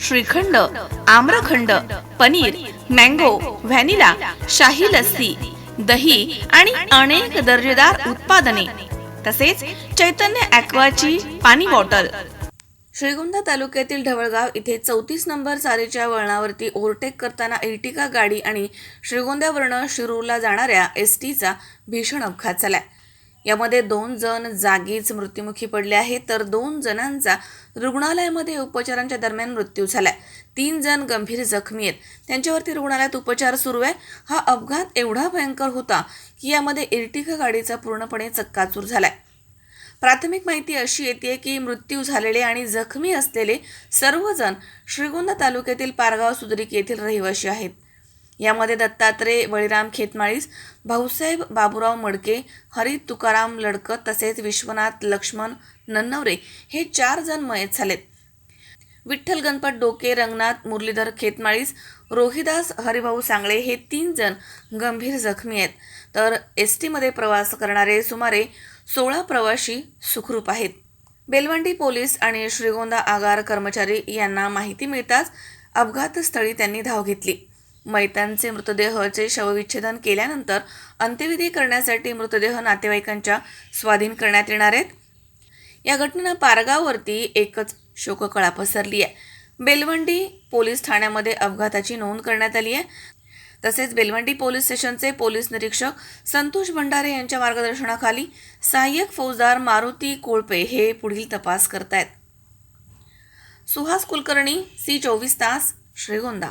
श्रीखंड आम्रखंड paneer mango vanilla शाही लस्सी दही आणि अनेक दर्जेदार उत्पादने. तसेच चैतन्य ॲक्वाची पाणी बॉटल. श्रीगोंदा तालुक्यातील ढवळगाव इथे चौतीस नंबर चारीच्या वळणावरती ओव्हरटेक करताना इर्टिका गाडी आणि श्रीगोंद्यावरनं शिरूरला जाणाऱ्या एस टीचा भीषण अपघात झालाय. यामध्ये दोन जण जागीच मृत्युमुखी पडले आहेत. तर दोन जणांचा रुग्णालयामध्ये उपचारांच्या दरम्यान मृत्यू झालाय. तीन जण गंभीर जखमी आहेत. त्यांच्यावरती रुग्णालयात उपचार सुरू आहे. हा अपघात एवढा भयंकर होता की यामध्ये इर्टिका गाडीचा पूर्णपणे चक्काचूर झालाय. प्राथमिक माहिती अशी येते की मृत्यू झालेले आणि जखमी असलेले सर्वजण श्रीगोंदा तालुक्यातील पारगाव सुद्रिक येथील रहिवासी आहेत. यामध्ये दत्तात्रय बळीराम खेतमाळीस भाऊसाहेब बाबूराव मडके हरित तुकाराम लडकत तसेच विश्वनाथ लक्ष्मण नन्नवरे हे चार जण मयत झालेत. विठ्ठल गणपत डोके रंगनाथ मुरलीधर खेतमाळीस रोहिदास हरिभाऊ सांगळे हे तीन जण गंभीर जखमी आहेत. तर एस टीमध्ये प्रवास करणारे सुमारे सोळा प्रवासी सुखरूप आहेत. बेलवंडी पोलीस आणि श्रीगोंदा आगार कर्मचारी यांना माहिती मिळताच अपघातस्थळी त्यांनी धाव घेतली. मैतांचे मृतदेहचे शवविच्छेदन केल्यानंतर अंत्यविधी करण्यासाठी मृतदेह नातेवाईकांच्या स्वाधीन करण्यात येणार आहेत. या घटनेनं पारगाववरती एकच शोककळा पसरली आहे. बेलवंडी पोलीस ठाण्यामध्ये अपघाताची नोंद करण्यात आली आहे. तसेच बेलवंडी पोलीस स्टेशनचे पोलीस निरीक्षक संतोष भंडारे यांच्या मार्गदर्शनाखाली सहाय्यक फौजदार मारुती कोळपे हे पुढील तपास करतायत. सुहास कुलकर्णी सी चोवीस तास श्रीगोंदा.